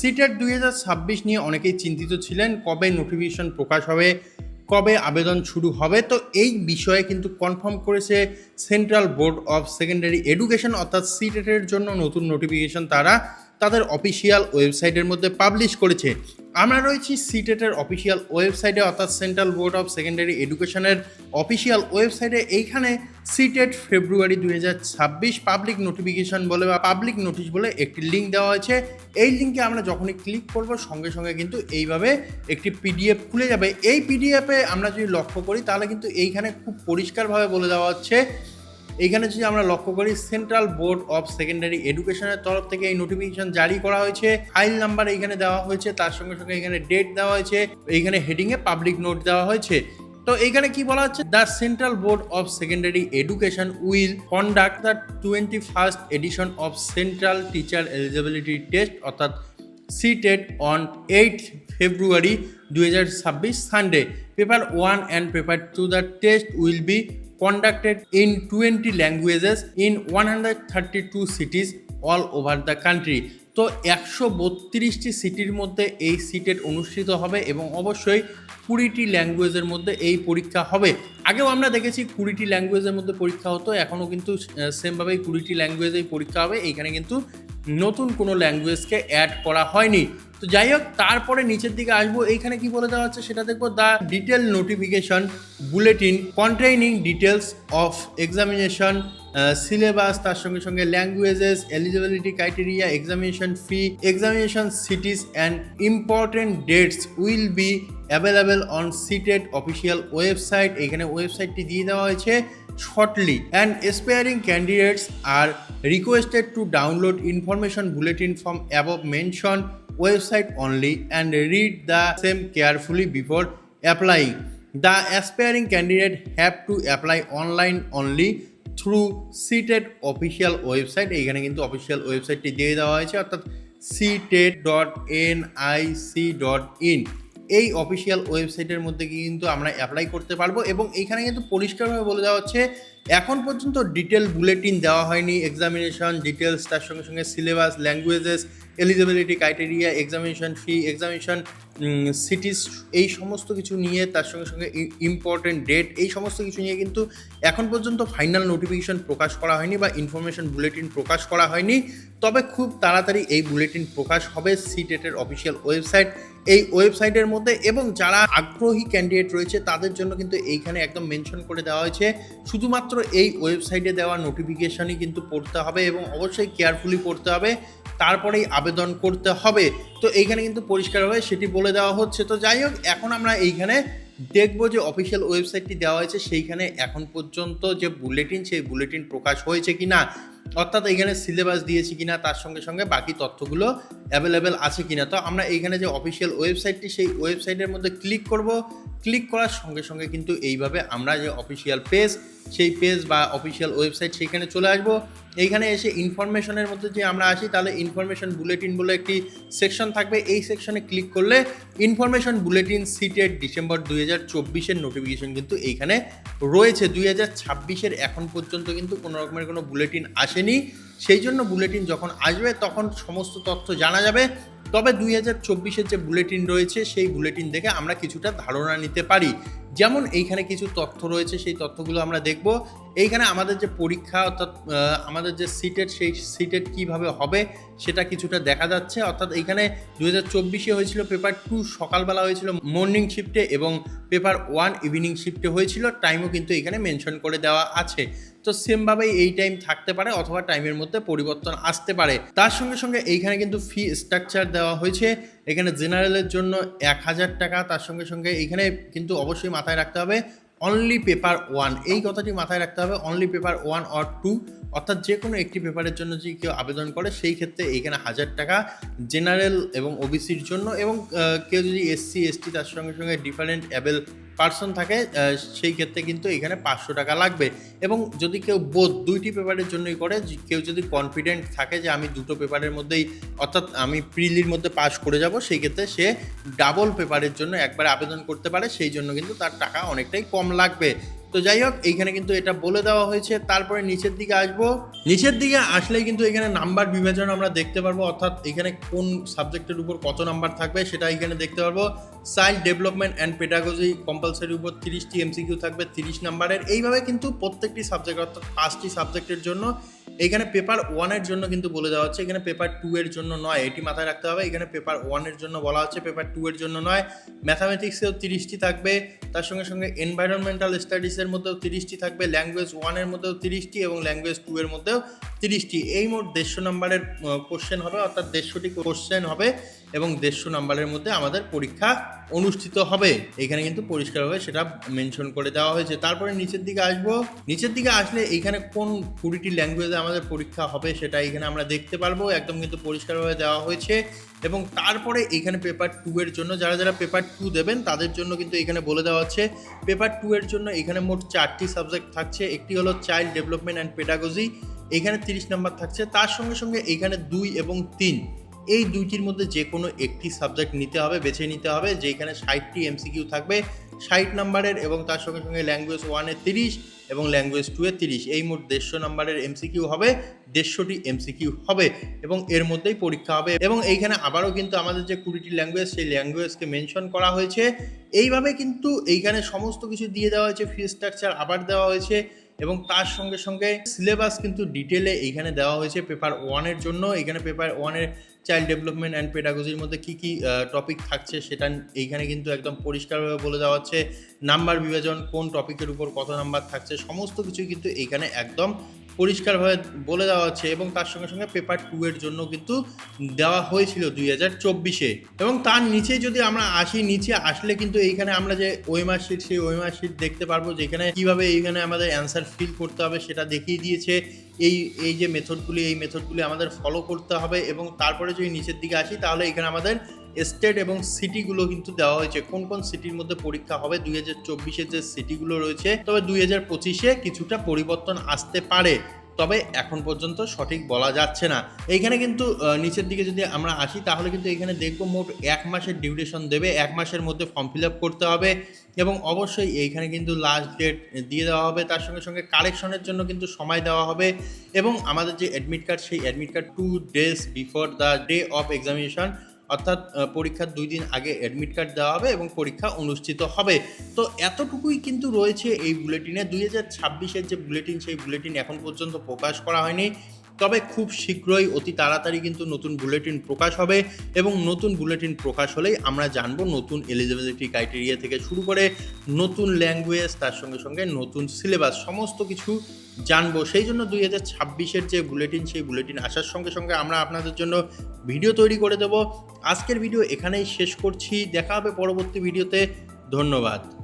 CTET দুই হাজার ছাব্বিশ নিয়ে অনেকেই চিন্তিত ছিলেন, কবে নোটিফিকেশন প্রকাশ হবে, কবে আবেদন শুরু হবে। তো এই বিষয়ে কিন্তু কনফার্ম করেছে central board of secondary education অর্থাৎ সিটেটের জন্য নতুন নোটিফিকেশন তারা তাদের অফিসিয়াল ওয়েবসাইটের মধ্যে পাবলিশ করেছে। আমরা রয়েছি সিটেটের অফিসিয়াল ওয়েবসাইটে, অর্থাৎ সেন্ট্রাল বোর্ড অফ সেকেন্ডারি এডুকেশনের অফিসিয়াল ওয়েবসাইটে। এইখানে সিটেট ফেব্রুয়ারি দুই হাজার ছাব্বিশ পাবলিক নোটিফিকেশন বলে বা পাবলিক নোটিশ বলে একটি লিঙ্ক দেওয়া হয়েছে। এই লিঙ্কে আমরা যখনই ক্লিক করব, সঙ্গে সঙ্গে কিন্তু এইভাবে একটি পিডিএফ খুলে যাবে। এই পিডিএফে আমরা যদি লক্ষ্য করি, তাহলে কিন্তু এইখানে খুব পরিষ্কারভাবে বলে দেওয়া হচ্ছে এইখানে যদি আমরা লক্ষ্য করি সেন্ট্রাল বোর্ড অফ সেকেন্ডারি এডুকেশনের তরফ থেকে এই নোটিফিকেশন জারি করা হয়েছে। ফাইল নাম্বার এইখানে দেওয়া হয়েছে, তার সঙ্গে সঙ্গে এখানে ডেট দেওয়া হয়েছে, এইখানে হেডিংয়ে পাবলিক নোট দেওয়া হয়েছে। তো এইখানে কি বলা হচ্ছে? The central board of secondary education will conduct the twenty first edition of central teacher eligibility test অর্থাৎ সিটেড অন এইট ফেব্রুয়ারি দুই হাজার ছাব্বিশ Sunday paper one and paper two the test will be conducted in 20 languages in 132 cities all over the country. তো একশো বত্রিশটি সিটির মধ্যে এই সিটেট অনুষ্ঠিত হবে এবং অবশ্যই কুড়িটি ল্যাঙ্গুয়েজের মধ্যে এই পরীক্ষা হবে। আগেও আমরা দেখেছি কুড়িটি ল্যাঙ্গুয়েজের মধ্যে পরীক্ষা হতো, এখনও কিন্তু সেমভাবেই কুড়িটি ল্যাঙ্গুয়েজেই পরীক্ষা হবে। এইখানে কিন্তু নতুন কোনো ল্যাঙ্গুয়েজকে অ্যাড করা হয়নি। তো যাই হোক, তারপরে নিচের দিকে আসব। এইখানে কি বলে দেওয়া হচ্ছে সেটা দেখব। The detail notification bulletin containing details of examination syllabus তার সঙ্গে সঙ্গে languages eligibility criteria examination fee examination cities and important dates will be available on CTET official website এখানে ওয়েবসাইটটি দিয়ে দেওয়া হয়েছে shortly and aspiring candidates are requested to download information bulletin from above mentioned website only and read the same carefully before applying. The aspiring candidate have to apply online only through CTET official website এইখানে কিন্তু official ওয়েবসাইটটি দিয়ে দেওয়া হয়েছে, অর্থাৎ CTET dot N I C dot in এই official ওয়েবসাইটের মধ্যে কিন্তু আমরা অ্যাপ্লাই করতে পারব এবং এইখানে কিন্তু পরিষ্কারভাবে বলে দেওয়া হচ্ছে এখন পর্যন্ত ডিটেল বুলেটিন দেওয়া হয়নি এক্সামিনেশন ডিটেলস তার সঙ্গে সঙ্গে syllabus languages eligibility criteria examination fee examination cities এই সমস্ত কিছু নিয়ে, তার সঙ্গে সঙ্গে ইম্পর্টেন্ট ডেট এই সমস্ত কিছু নিয়ে কিন্তু এখন পর্যন্ত ফাইনাল নোটিফিকেশন প্রকাশ করা হয়নি বা ইনফরমেশন বুলেটিন প্রকাশ করা হয়নি। তবে খুব তাড়াতাড়ি এই বুলেটিন প্রকাশ হবে সিটেটের অফিসিয়াল ওয়েবসাইট, এই ওয়েবসাইটের মধ্যে এবং যারা আগ্রহী ক্যান্ডিডেট রয়েছে তাদের জন্য কিন্তু এইখানে একদম মেনশন করে দেওয়া হয়েছে। শুধুমাত্র এই ওয়েবসাইটে দেওয়া নোটিফিকেশনই কিন্তু পড়তে হবে এবং অবশ্যই কেয়ারফুলি পড়তে হবে, তারপরেই আবেদন করতে হবে। তো এইখানে কিন্তু পরিষ্কারভাবে সেটি বলে দেওয়া হচ্ছে। তো যাই হোক, এখন আমরা এইখানে দেখব যে অফিসিয়াল ওয়েবসাইটটি দেওয়া হয়েছে, সেইখানে এখন পর্যন্ত যে বুলেটিন, সেই বুলেটিন প্রকাশ হয়েছে কি না অর্থাৎ এখানে সিলেবাস দিয়েছি কিনা, তার সঙ্গে সঙ্গে বাকি তথ্যগুলো অ্যাভেলেবেল আছে কিনা। তো আমরা এইখানে যে অফিসিয়াল ওয়েবসাইটটি সেই ওয়েবসাইটের মধ্যে ক্লিক করব। ক্লিক করার সঙ্গে সঙ্গে কিন্তু এইভাবে আমরা যে অফিসিয়াল পেজ সেই পেজ বা অফিসিয়াল ওয়েবসাইট সেইখানে চলে আসব। এইখানে এসে ইনফরমেশনের মধ্যে যে আমরা আসি, তাহলে ইনফরমেশন বুলেটিন বলে একটি সেকশন থাকবে। এই সেকশনে ক্লিক করলে ইনফরমেশন বুলেটিন সিটেড ডিসেম্বর দুই হাজার চব্বিশের নোটিফিকেশন কিন্তু এইখানে রয়েছে। দুই হাজার ছাব্বিশের এখন পর্যন্ত কিন্তু কোনো রকমের কোনো বুলেটিন আসেনি। সেই জন্য বুলেটিন যখন আসবে, তখন সমস্ত তথ্য জানা যাবে। তবে দুই হাজার চব্বিশের যে বুলেটিন রয়েছে, সেই বুলেটিন দেখে আমরা কিছুটা ধারণা নিতে পারি। যেমন এইখানে কিছু তথ্য রয়েছে, সেই তথ্যগুলো আমরা দেখব। এইখানে আমাদের যে পরীক্ষা, অর্থাৎ আমাদের যে সিটেড, সেই সিটেড কীভাবে হবে, সেটা কিছুটা দেখা যাচ্ছে। অর্থাৎ এইখানে দু হাজার চব্বিশে হয়েছিল পেপার টু, সকালবেলা হয়েছিল মর্নিং শিফটে এবং পেপার ওয়ান ইভিনিং শিফটে হয়েছিল। টাইমও কিন্তু এখানে মেনশন করে দেওয়া আছে। তো সেমভাবেই এই টাইম থাকতে পারে অথবা টাইমের মধ্যে পরিবর্তন আসতে পারে। তার সঙ্গে সঙ্গে এইখানে কিন্তু ফি স্ট্রাকচার দেওয়া হয়েছে। এখানে জেনারেলের জন্য এক হাজার টাকা, তার সঙ্গে সঙ্গে এইখানে কিন্তু অবশ্যই মাথায় রাখতে হবে অনলি পেপার ওয়ান এই কথাটি মাথায় রাখতে হবে only paper one or two অর্থাৎ যে কোনো একটি পেপারের জন্য যদি কেউ আবেদন করে, সেই ক্ষেত্রে এইখানে হাজার টাকা জেনারেল এবং ওবিসির জন্য এবং কেউ যদি এসসি এসটি তার সঙ্গে সঙ্গে ডিফারেন্ট অ্যাবেল পার্সন থাকে সেই ক্ষেত্রে কিন্তু এখানে পাঁচশো টাকা লাগবে। এবং যদি কেউ বোধ দুইটি পেপারের জন্যই করে কেউ যদি কনফিডেন্ট থাকে যে আমি দুটো পেপারের মধ্যেই, অর্থাৎ আমি প্রিলির মধ্যে পাস করে যাব, সেই ক্ষেত্রে সে ডাবল পেপারের জন্য একবার আবেদন করতে পারে, সেই জন্য কিন্তু তার টাকা অনেকটাই কম লাগবে। তো যাই হোক এইখানে কিন্তু এটা বলে দেওয়া হয়েছে। তারপরে নিচের দিকে আসব। নিচের দিকে আসলেই কিন্তু এখানে নাম্বার বিভাজন আমরা দেখতে পারব। অর্থাৎ এখানে কোন সাবজেক্টের উপর কত নাম্বার থাকবে সেটা এখানে দেখতে পারব। Child development and pedagogy compulsory উপর তিরিশটি এমসিকিউ থাকবে, তিরিশ নাম্বারের। এইভাবে কিন্তু প্রত্যেকটি সাবজেক্ট, অর্থাৎ পাঁচটি সাবজেক্টের জন্য এখানে পেপার ওয়ানের জন্য কিন্তু বলে দেওয়া হচ্ছে। এখানে পেপার টু এর জন্য নয়, এটি মাথায় রাখতে হবে। এখানে পেপার ওয়ানের জন্য বলা হচ্ছে, পেপার টু এর জন্য নয়। ম্যাথামেটিক্সেও তিরিশটি থাকবে। তার সঙ্গে সঙ্গে এনভায়রনমেন্টাল স্টাডিজের মধ্যেও তিরিশটি থাকবে ল্যাঙ্গুয়েজ ওয়ানের মধ্যেও তিরিশটি এবং ল্যাঙ্গুয়েজ টু এর মধ্যেও তিরিশটি। এই মোট দেড়শো নম্বরের কোশ্চেন হবে, অর্থাৎ দেড়শোটি কোশ্চেন হবে এবং দেড়শো নম্বরের মধ্যে আমাদের পরীক্ষা অনুষ্ঠিত হবে। এখানে কিন্তু পরিষ্কারভাবে সেটা মেনশন করে দেওয়া হয়েছে। তারপরে নিচের দিকে আসব। নিচের দিকে আসলে এখানে কোন কুড়িটি ল্যাঙ্গুয়েজে আমাদের পরীক্ষা হবে সেটা এখানে আমরা দেখতে পারব। একদম কিন্তু পরিষ্কারভাবে দেওয়া হয়েছে। এবং তারপরে এখানে পেপার টু এর জন্য যারা যারা পেপার টু দেবেন, তাদের জন্য কিন্তু এখানে বলে দেওয়া হচ্ছে পেপার টু এর জন্য এখানে মোট চারটি সাবজেক্ট থাকছে, একটি হলো চাইল্ড ডেভেলপমেন্ট অ্যান্ড পেডাগজি এখানে তিরিশ নাম্বার থাকছে, তার সঙ্গে সঙ্গে এখানে দুই এবং তিন, এই দুইটির মধ্যে যে কোনো একটি সাবজেক্ট নিতে হবে, বেছে নিতে হবে, যেখানে ষাটটি এমসিকিউ থাকবে ষাট নাম্বারের এবং তার সঙ্গে সঙ্গে ল্যাঙ্গুয়েজ ওয়ানে তিরিশ এবং ল্যাঙ্গুয়েজ টু এ তিরিশ। এই মোট দেড়শো নাম্বারের এমসিকিউ হবে, দেড়শোটি এমসিকিউ হবে এবং এর মধ্যেই পরীক্ষা হবে। এবং এইখানে আবারও কিন্তু আমাদের যে কুড়িটি ল্যাঙ্গুয়েজ সেই ল্যাঙ্গুয়েজকে মেনশন করা হয়েছে। এইভাবে কিন্তু এইখানে সমস্ত কিছু দিয়ে দেওয়া হয়েছে ফি স্ট্রাকচার আবার দেওয়া হয়েছে। এবং তার সঙ্গে সঙ্গে সিলেবাস কিন্তু ডিটেলে এইখানে দেওয়া হয়েছে পেপার ওয়ানের জন্য। এখানে পেপার ওয়ানের চাইল্ড ডেভেলপমেন্ট অ্যান্ড পেডাগজির মধ্যে কী কী টপিক থাকছে সেটা এইখানে কিন্তু একদম পরিষ্কারভাবে বলে দেওয়া হচ্ছে। নাম্বার বিভাজন, কোন টপিকের উপর কত নাম্বার থাকছে, সমস্ত কিছুই কিন্তু এইখানে একদম পরিষ্কারভাবে বলে দেওয়া হচ্ছে এবং তার সঙ্গে সঙ্গে পেপার টু এর জন্য কিন্তু দেওয়া হয়েছিল দুই হাজার চব্বিশে। এবং তার নিচে যদি আমরা আসি, নিচে আসলে কিন্তু এইখানে আমরা যে ওয়েমার শিট সেই ওয়েমার শিট দেখতে পারব যেখানে কীভাবে এইখানে আমাদের অ্যান্সার ফিল করতে হবে সেটা দেখিয়ে দিয়েছে। এই এই যে মেথডগুলি এই মেথডগুলি আমাদের ফলো করতে হবে এবং তারপরে যদি নিচের দিকে আসি, তাহলে এখানে আমাদের স্টেট এবং সিটিগুলো কিন্তু দেওয়া হয়েছে। কোন কোন সিটির মধ্যে পরীক্ষা হবে? দুই হাজার চব্বিশের যে সিটিগুলো রয়েছে, তবে দুই হাজার পঁচিশে কিছুটা পরিবর্তন আসতে পারে। তবে এখন পর্যন্ত সঠিক বলা যাচ্ছে না। এইখানে কিন্তু নিচের দিকে যদি আমরা আসি, তাহলে কিন্তু এখানে দেখব মোট এক মাসের ডিউরেশন দেবে। এক মাসের মধ্যে ফর্ম ফিল আপ করতে হবে এবং অবশ্যই এইখানে কিন্তু লাস্ট ডেট দিয়ে দেওয়া হবে। তার সঙ্গে সঙ্গে কারেকশনের জন্য কিন্তু সময় দেওয়া হবে এবং আমাদের যে অ্যাডমিট কার্ড সেই admit card two days before the day of examination অর্থাৎ পরীক্ষার দুই দিন আগে অ্যাডমিট কার্ড দেওয়া হবে এবং পরীক্ষা অনুষ্ঠিত হবে। তো এতটুকুই কিন্তু রয়েছে এই বুলেটিনে। দুই হাজার ছাব্বিশের যে বুলেটিন, সেই বুলেটিন এখন পর্যন্ত প্রকাশ করা হয়নি। তবে খুব শীঘ্রই, অতি তাড়াতাড়ি কিন্তু নতুন বুলেটিন প্রকাশ হবে এবং নতুন বুলেটিন প্রকাশ হলেই আমরা জানব নতুন এলিজিবিলিটি ক্রাইটেরিয়া থেকে শুরু করে নতুন ল্যাঙ্গুয়েজ তার সঙ্গে সঙ্গে নতুন সিলেবাস সমস্ত কিছু জানব। সেই জন্য দুই হাজার ছাব্বিশের যে বুলেটিন, সেই বুলেটিন আসার সঙ্গে সঙ্গে আমরা আপনাদের জন্য ভিডিও তৈরি করে দেব। আজকের ভিডিও এখানেই শেষ করছি। দেখা হবে পরবর্তী ভিডিওতে। ধন্যবাদ।